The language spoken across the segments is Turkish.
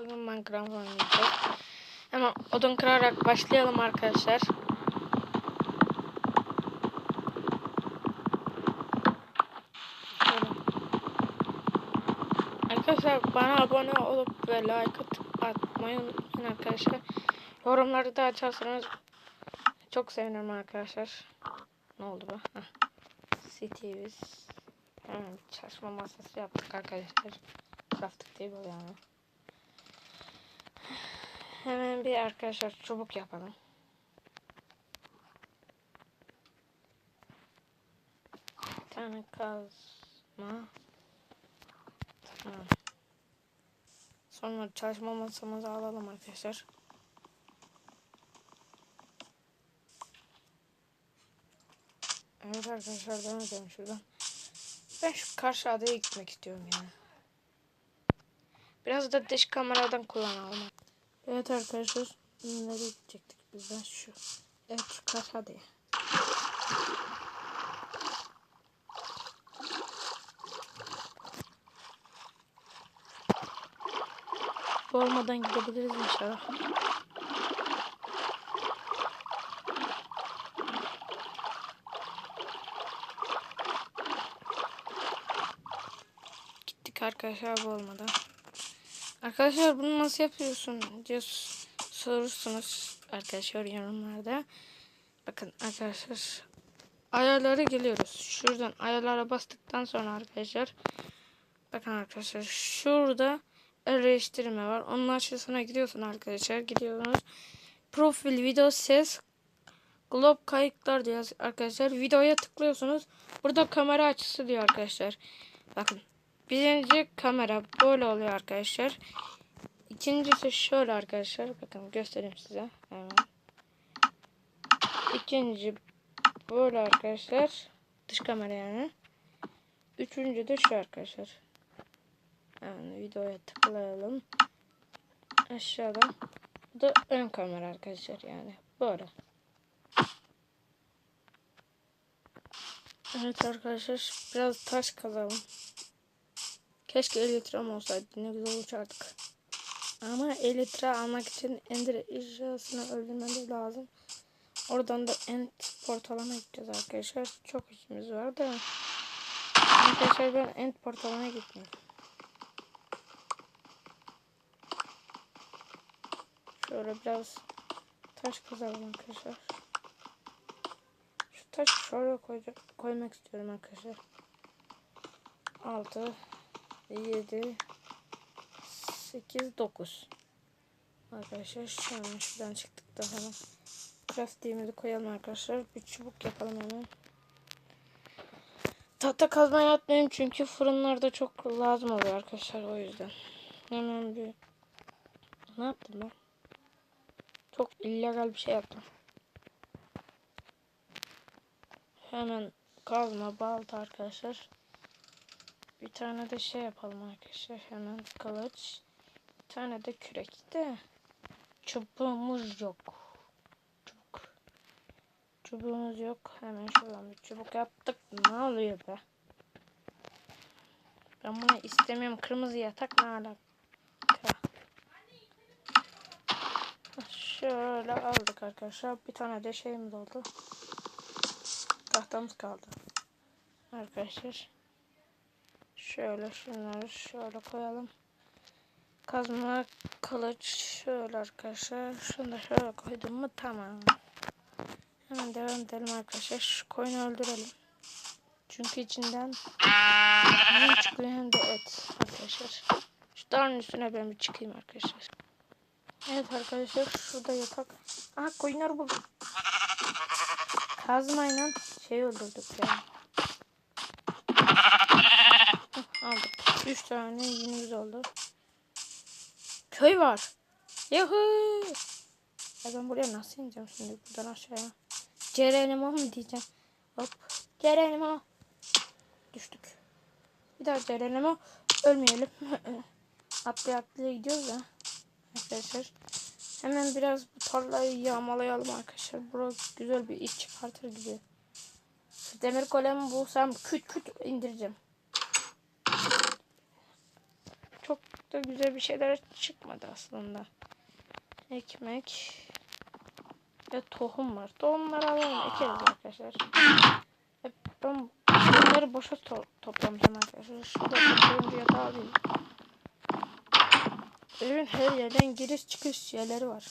Bugün Minecraft oynayacağız. Hemen odun kırarak başlayalım arkadaşlar. Arkadaşlar bana abone olup ve like atıp atmayı unutmayın arkadaşlar. Yorumları da açarsanız çok sevinirim arkadaşlar. Ne oldu bu? Heh. CTV'yiz. Hemen çalışma masası yaptık arkadaşlar. Crafting table yani. Hemen bir arkadaşlar çubuk yapalım. Tane kazma. Tamam. Sonra çalışma masamızı alalım arkadaşlar. Evet arkadaşlar devam edelim şuradan. Ben şu karşı adaya gitmek istiyorum yani. Biraz da dış kameradan kullanalım. Evet arkadaşlar. Nereye gidecektik biz de şu. Evet karşı adaya. Olmadan gidebiliriz inşallah. Gittik arkadaşlar bu olmadan. Arkadaşlar bunu nasıl yapıyorsun diye sorursunuz arkadaşlar yorumlarda. Bakın arkadaşlar ayarlara geliyoruz. Şuradan ayarlara bastıktan sonra arkadaşlar bakın arkadaşlar şurada el değiştirme var. Onun aşağısına gidiyorsun arkadaşlar. Gidiyorsunuz. Profil, video, ses, glob kayıtlar diyor arkadaşlar. Videoya tıklıyorsunuz. Burada kamera açısı diyor arkadaşlar. Bakın. Birinci kamera böyle oluyor arkadaşlar. İkincisi şöyle arkadaşlar. Bakın göstereyim size. Hemen. İkinci böyle arkadaşlar. Dış kamera yani. Üçüncü de şu arkadaşlar. Yani videoya tıklayalım. Aşağıda. Bu da ön kamera arkadaşlar yani. Böyle. Evet arkadaşlar biraz taş kazalım. Keşke elitram olsaydı ne güzel uçardık. Ama elitra almak için ender icrasını öldürmemiz lazım. Oradan da end portalına gideceğiz arkadaşlar. Çok işimiz var da. Arkadaşlar ben end portalına gitmiyorum. Şöyle biraz taş kazalım arkadaşlar. Şu taş şöyle koyacak, koymak istiyorum arkadaşlar. 6 7 8 9 Arkadaşlar şu an şuradan çıktık da hemen crafting'imizi koyalım arkadaşlar. Bir çubuk yapalım hemen. Tahta kazmayı atmayayım çünkü fırınlarda çok lazım oluyor arkadaşlar o yüzden. Hemen bir ne yaptım ben? Çok illegal bir şey yaptım. Hemen kazma balta arkadaşlar. Bir tane de şey yapalım arkadaşlar. Hemen kılıç. Bir tane de kürek de. Çubuğumuz yok. Çubuk. Çubuğumuz yok. Hemen şuradan bir çubuk yaptık. Ne oluyor be? Ben bunu istemiyorum. Kırmızı yatak ne alaka? Şöyle aldık arkadaşlar. Bir tane de şeyimiz oldu. Tahtamız kaldı. Arkadaşlar. Şöyle şunları şöyle koyalım. Kazma kılıç şöyle arkadaşlar. Şunu da şöyle koydum mu tamam. Hemen devam edelim arkadaşlar. Şu koyunu öldürelim. Çünkü içinden ne çıkıyor hem de et arkadaşlar. Şu dağın üstüne ben bir çıkayım arkadaşlar. Evet arkadaşlar şurada yatak. Aha koyunları buldum. Kazmayla şey öldürdük ya. Aldık. 3 tane yünümüz oldu. Köy var. Yuhu. Ya ben buraya nasıl ineceğim şimdi buradan aşağıya? Cerenimo mu diyeceğim? Hop. Cerenimo. Düştük. Bir daha Cerenimo. Ölmeyelim. atlaya atlaya gidiyoruz ya. Arkadaşlar. Hemen biraz bu tarlayı yağmalayalım arkadaşlar. Burası güzel bir iş çıkartır gibi. Demir golemi bulsam küt küt indireceğim. Da güzel bir şeyler çıkmadı aslında. Ekmek ve tohum var. Tohumları alalım ekeriz arkadaşlar. Hep ben bunları boşa to toplamayacağım arkadaşlar. Şurada toplayınca yatağı alayım. Evin her yerden giriş çıkış yerleri var.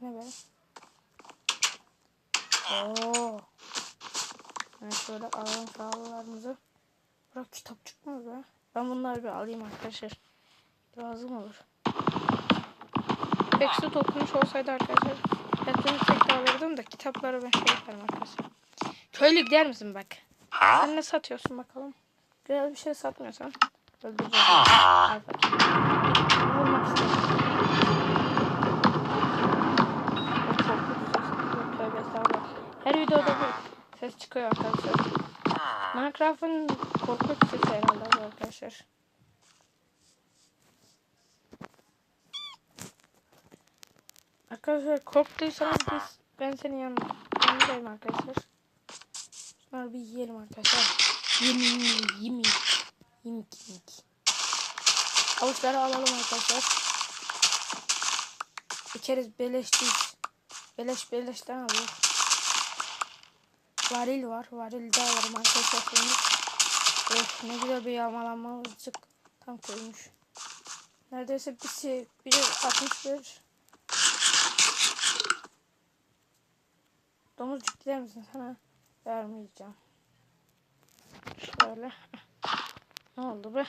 Ne be? Oo. Ben şöyle alalım sağlarımızı. Bırak kitapçık mı be? Ben bunları bir alayım arkadaşlar. Lazım olur. Hepsi toplanmış olsaydı arkadaşlar. Hepsini tek alırdım da kitapları ben şey yaparım arkadaşlar. Köylü gider misin bak? Sen ne satıyorsun bakalım? Güzel bir şey satmıyorsan. Öldüreceğim. Al bakayım. Vurmak istedim. Her videoda bu ses çıkıyor arkadaşlar. Minecraft'ın korkunç sesi herhalde arkadaşlar. Arkadaşlar korktuysanız biz ben senin yanında yanındayım arkadaşlar. Şunları bir yiyelim arkadaşlar. Yemin yemin yemin yemin. Avuçları alalım arkadaşlar. İçeriz beleş değil. Beleş beleşten alıyoruz. Varil var. Varil de alırım arkadaşlar. Of ne güzel bir yağmalanmacık tam koymuş. Neredeyse bir şey, biri 61 Domuzcuk gider misin sana? Vermeyeceğim. Şöyle. Ne oldu be?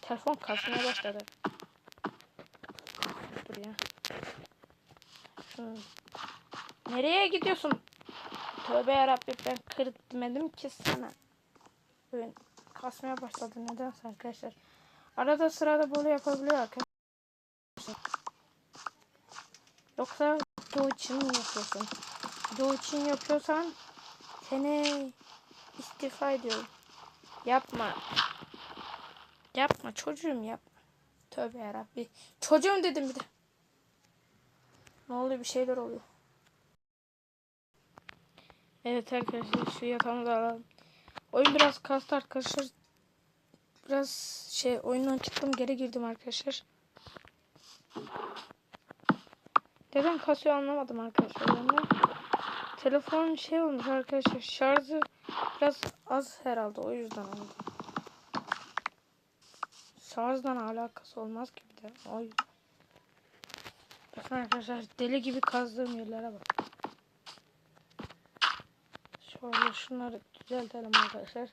Telefon kasmaya başladı. Dur ya. Nereye gidiyorsun? Tövbe yarabbim ben kır demedim ki sana. Böyle kasmaya başladı nedense arkadaşlar. Arada sırada böyle yapabiliyor arkadaşlar. Yoksa doğu için mi yapıyorsun? Doğu için yapıyorsan seni istifa ediyorum. Yapma. Yapma çocuğum yapma. Tövbe yarabbi. Çocuğum dedim bir de. Ne oluyor bir şeyler oluyor. Evet arkadaşlar şu yatağımızı alalım. Oyun biraz kastı arkadaşlar. Biraz şey oyundan çıktım geri girdim arkadaşlar. Neden kasıyor anlamadım arkadaşlar. Ben. Telefon şey olmuş arkadaşlar. Şarjı biraz az herhalde o yüzden oldu. Şarjdan alakası olmaz ki bir de. O yüzden. Bakın arkadaşlar deli gibi kazdığım yerlere bak. Şöyle şunları düzeltelim arkadaşlar.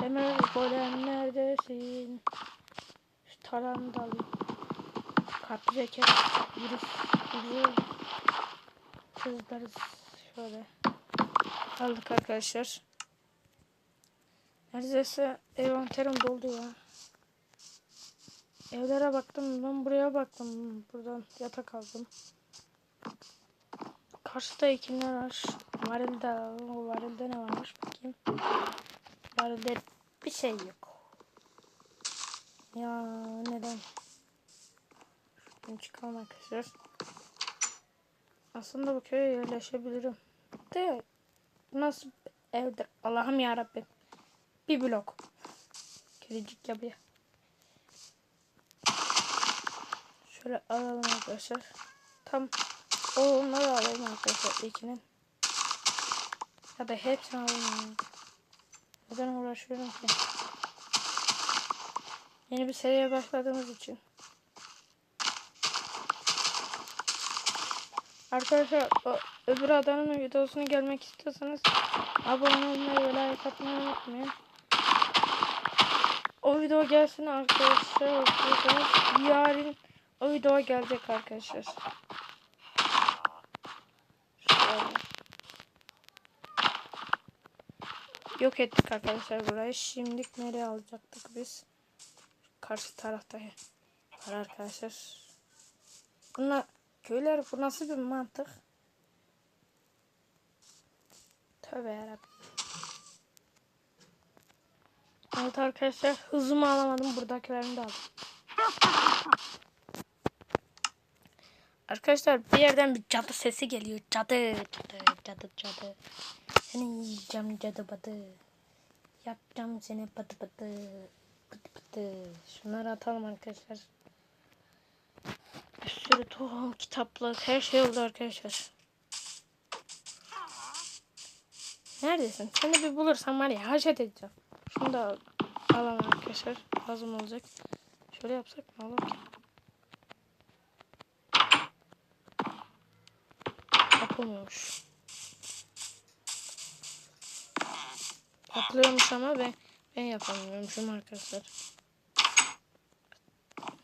Demir golem neredesin? Şu taranı da alayım. Kalpli zeket. Virüs. Virüs. Kızlarız. Şöyle. Aldık arkadaşlar. Neredeyse envanterim doldu ya. Evlere baktım. Ben buraya baktım. Buradan yatak aldım. Karşıda ekinler var. Varilde, varilde ne varmış bakayım. Varilde bir şey yok. Ya neden? Şuradan çıkalım arkadaşlar. Aslında bu köye yerleşebilirim. De nasıl evdir? Allah'ım ya Rabbim. Bir blok. Kedicik yapıyor. Şöyle alalım arkadaşlar. Tam onları alalım arkadaşlar ikinin. Ya da hepsini alalım. Neden uğraşıyorum ki? Yeni bir seriye başladığımız için. Arkadaşlar o, öbür adanın videosunu gelmek istiyorsanız abone olmayı ve like atmayı unutmayın. O video gelsin arkadaşlar yarın o video gelecek arkadaşlar. Şöyle. Yok ettik arkadaşlar burayı. Şimdilik nereye alacaktık biz? Karşı tarafta var arkadaşlar. Bunlar köyler bu nasıl bir mantık? Tövbe yarabbim. Evet arkadaşlar hızımı alamadım. Buradakilerini de aldım. Arkadaşlar bir yerden bir cadı sesi geliyor. Cadı, cadı, cadı, cadı. Seni yiyeceğim cadı badı. Yapacağım seni batı batı. Batı batı. Şunları atalım arkadaşlar. Bir sürü tohum, kitaplık, her şey oldu arkadaşlar. Neredesin? Seni bir bulursam var ya haşet edeceğim. Şunu da al- alalım arkadaşlar. Lazım olacak. Şöyle yapsak mı olur ki? Yapılmıyormuş. Yapılıyormuş ama ben, ben yapamıyormuşum arkadaşlar.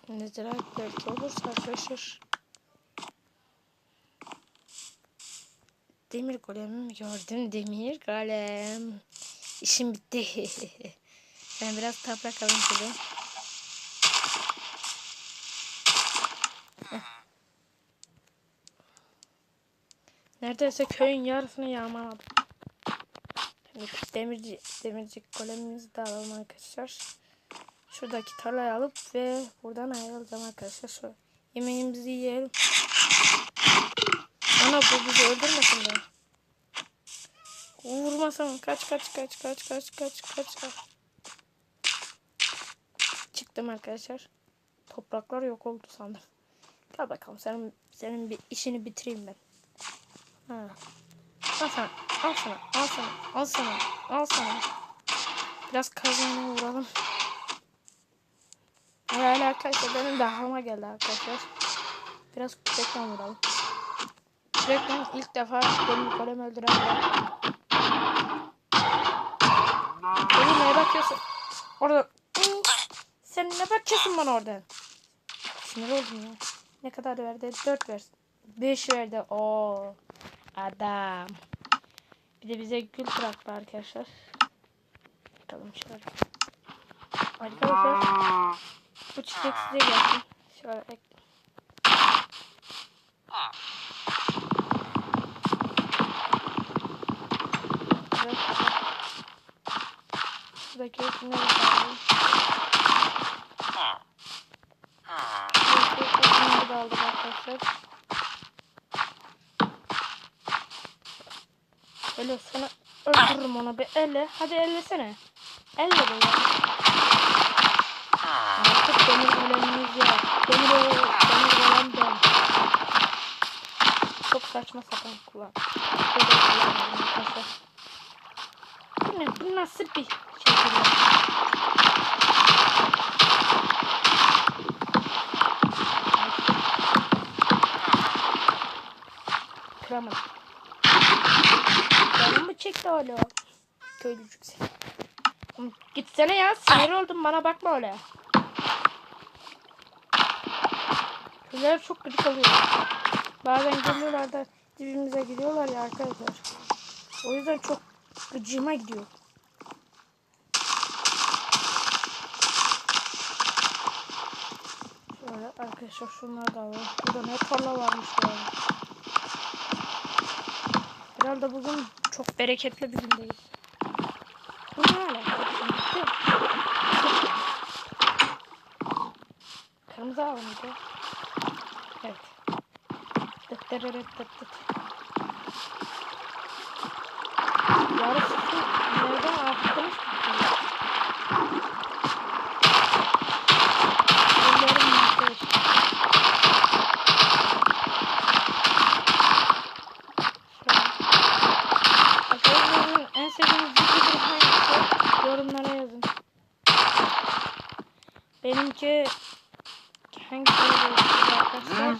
Nedir belki olursa arkadaşlar. Demir golemi gördüm. Demir golem. İşim bitti. ben biraz toprak alayım şöyle. Neredeyse köyün yarısını yağmaladım. Demirci, demirci golemimizi de alalım arkadaşlar. Şuradaki tarlayı alıp ve buradan ayrılacağım arkadaşlar. Şu yemeğimizi yiyelim. Ana bu bizi öldürmesin be. Vurmasam kaç kaç kaç kaç kaç kaç kaç kaç. Çıktım arkadaşlar. Topraklar yok oldu sandım. Gel bakalım senin senin bir işini bitireyim ben. Ha. Al sana, al sana, al sana, al sana, al sana. Biraz kazanına vuralım. Yani arkadaşlar benim de aklıma geldi arkadaşlar. Biraz kürekten vuralım. Kürekten ilk defa benim kolemi öldüren ben. Oğlum neye bakıyorsun? Orada. Sen ne bakıyorsun bana oradan? Sinir oldum ya. Ne kadar verdi? 4 versin. 5 verdi. Oo. Adam. Bir de bize gül bıraktı arkadaşlar. Bakalım şöyle. Arkadaşlar. Bu çiçek size gelsin. Şöyle ek. Evet. Şuradaki resimleri alalım. Şuradaki resimleri de aldık arkadaşlar. Öyle sana öldürürüm ona bir elle. Hadi ellesene. Elle böyle. Artık demir golemimiz yok. Demir, demir golem ben. Çok saçma sapan kullan. Şöyle kullanıyorum arkadaşlar. Bu ne? Bu nasıl bir şey? böyle? Kıramadım. Canım mı çekti hala? Köylücük sen. Gitsene ya sinir oldum bana bakma öyle. Köylüler çok gıcık oluyor. Bazen geliyorlar da dibimize gidiyorlar ya arkadaşlar. O yüzden çok gıcığıma gidiyor. Şöyle arkadaşlar şunları da alalım. Burada ne tarla varmış ya. Herhalde bugün çok bereketli bir gündeyiz. Bu ne alaka? Bitti. Kırmızı hava mıydı? Evet. Tıt tırırıt tıt tıt. Yarısı nereden attınız arkadaşlar.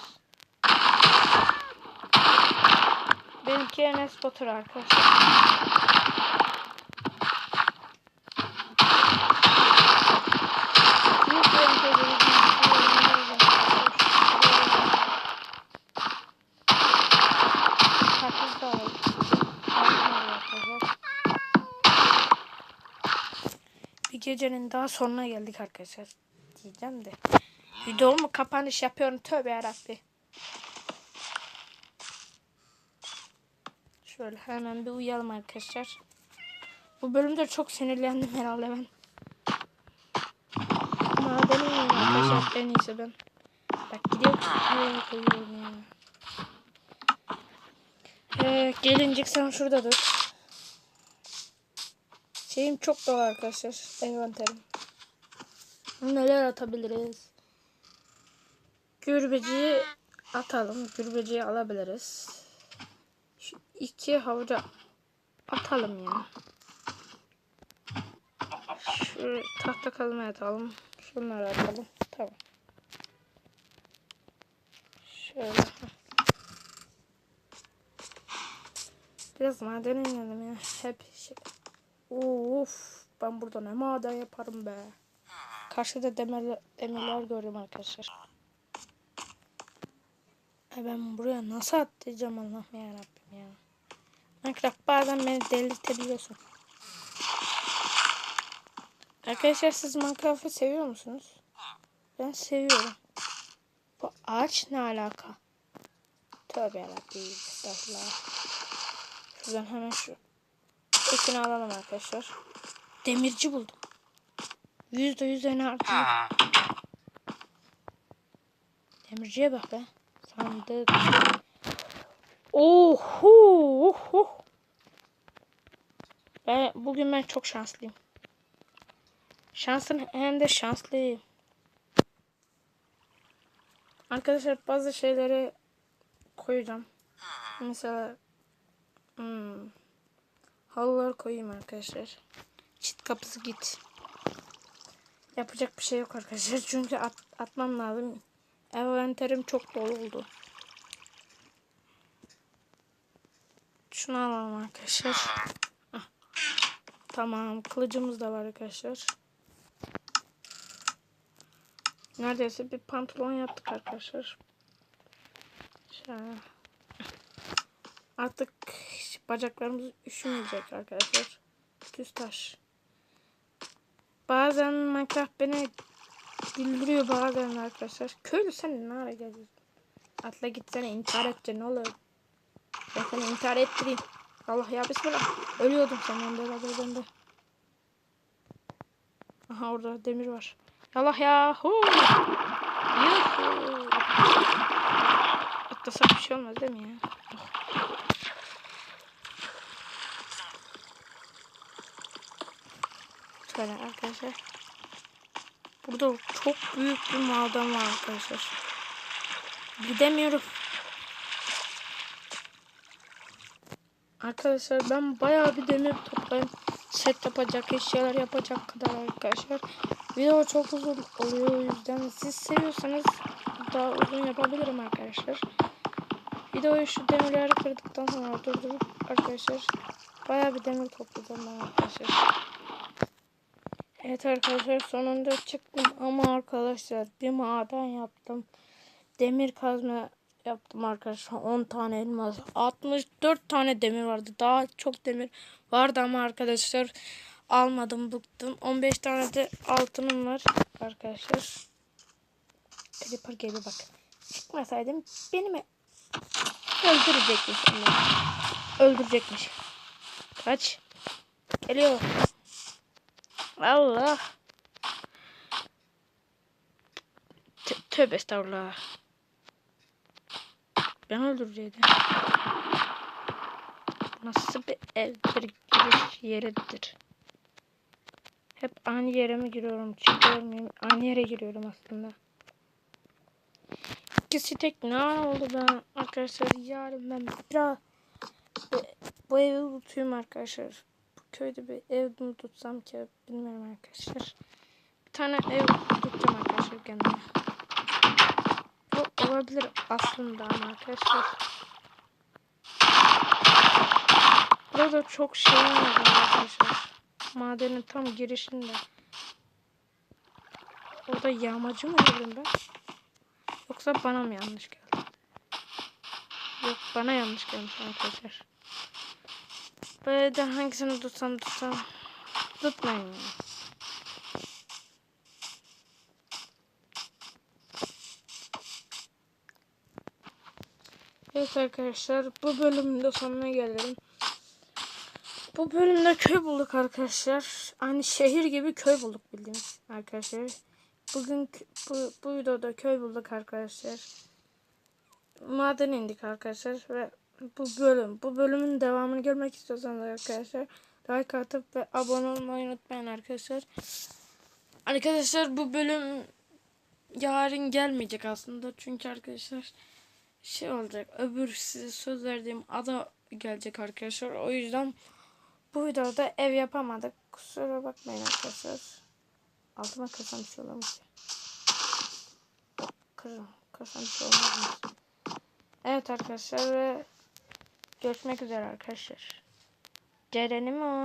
Benimki Enes Batur arkadaşlar. Bir gecenin daha sonuna geldik arkadaşlar diyeceğim de. Videomu kapanış yapıyorum. Tövbe yarabbi. Şöyle hemen bir uyuyalım arkadaşlar. Bu bölümde çok sinirlendim herhalde ben. Madeni yiyeyim arkadaşlar en iyisi ben. Bak gidiyor buraya koyuyorum ya. Ee, gelincik sen şurada dur. Şeyim çok dolu arkadaşlar. Envanterim. Neler atabiliriz? Gürbeciyi atalım. Gürbeciyi alabiliriz. Şu iki havuca atalım ya. Şu tahta kazma atalım. Şunları atalım. Tamam. Şöyle. Biraz maden inelim ya. Hep şey. Of. Ben burada ne maden yaparım be. Karşıda demir, demirler görüyorum arkadaşlar. E ben buraya nasıl atlayacağım Allah'ım yarabbim ya. Minecraft bazen beni delirtebiliyorsun. Arkadaşlar siz Minecraft'ı seviyor musunuz? Ben seviyorum. Bu ağaç ne alaka? Tövbe yarabbim. Estağfurullah. Şuradan hemen şu ekini alalım arkadaşlar. Demirci buldum. Yüzde yüz enerji. Demirciye bak be. Sandık. Oho, oho. Ben, bugün ben çok şanslıyım. Şansın hem de şanslıyım. Arkadaşlar bazı şeyleri koyacağım. Mesela hmm, halılar koyayım arkadaşlar. Çit kapısı git. Yapacak bir şey yok arkadaşlar. Çünkü at, atmam lazım. Envanterim çok dolu oldu. Şunu alalım arkadaşlar. Hah. Tamam. Kılıcımız da var arkadaşlar. Neredeyse bir pantolon yaptık arkadaşlar. Şöyle. Artık bacaklarımız üşümeyecek arkadaşlar. Düz taş. Bazen Minecraft beni güldürüyor bazen arkadaşlar. Köylü sen nereye geliyorsun? Atla gitsene intihar edeceksin ne olur. Ben seni intihar ettireyim. Allah ya bismillah. Ölüyordum senden de ben de. Aha orada demir var. Allah ya. Hu. Yuhu. Atlasak bir şey olmaz değil mi ya? Şöyle arkadaşlar. Burada çok büyük bir maden var arkadaşlar. Gidemiyorum. Arkadaşlar ben bayağı bir demir toplayayım. Set yapacak, eşyalar yapacak kadar arkadaşlar. Video çok uzun oluyor o yüzden siz seviyorsanız daha uzun yapabilirim arkadaşlar. Videoyu şu demirleri kırdıktan sonra durdurup arkadaşlar bayağı bir demir ben arkadaşlar. Evet arkadaşlar sonunda çıktım ama arkadaşlar bir maden yaptım. Demir kazma yaptım arkadaşlar. 10 tane elmas. 64 tane demir vardı. Daha çok demir vardı ama arkadaşlar almadım bıktım. 15 tane de altınım var arkadaşlar. Creeper geliyor bak. Çıkmasaydım beni mi öldürecekmiş. Öldürecekmiş. Kaç. Geliyor. Allah. T tövbe estağfurullah. Ben öldürecektim. Nasıl bir evdir giriş yeridir. Hep aynı yere mi giriyorum çıkıyorum aynı yere giriyorum aslında. İkisi tek ne oldu ben arkadaşlar yarın ben biraz bu evi tutayım arkadaşlar köyde bir ev mi tutsam ki bilmiyorum arkadaşlar. Bir tane ev tutacağım arkadaşlar kendime. Bu olabilir aslında ama arkadaşlar. Burada çok şey var arkadaşlar. Madenin tam girişinde. Orada yağmacı mı gördüm ben? Yoksa bana mı yanlış geldi? Yok bana yanlış gelmiş arkadaşlar. Böyle de hangisini tutsam tutsam. Tutmayın ya. Evet arkadaşlar bu bölümün de sonuna gelelim. Bu bölümde köy bulduk arkadaşlar. Hani şehir gibi köy bulduk bildiğiniz arkadaşlar. Bugün bu, bu videoda köy bulduk arkadaşlar. Maden indik arkadaşlar ve bu bölüm. Bu bölümün devamını görmek istiyorsanız arkadaşlar like atıp ve abone olmayı unutmayın arkadaşlar. Arkadaşlar bu bölüm yarın gelmeyecek aslında. Çünkü arkadaşlar şey olacak. Öbür size söz verdiğim ada gelecek arkadaşlar. O yüzden bu videoda ev yapamadık. Kusura bakmayın arkadaşlar. Altıma kırsam bir şey olur mu? Evet arkadaşlar ve görüşmek üzere arkadaşlar. Ceren'im o.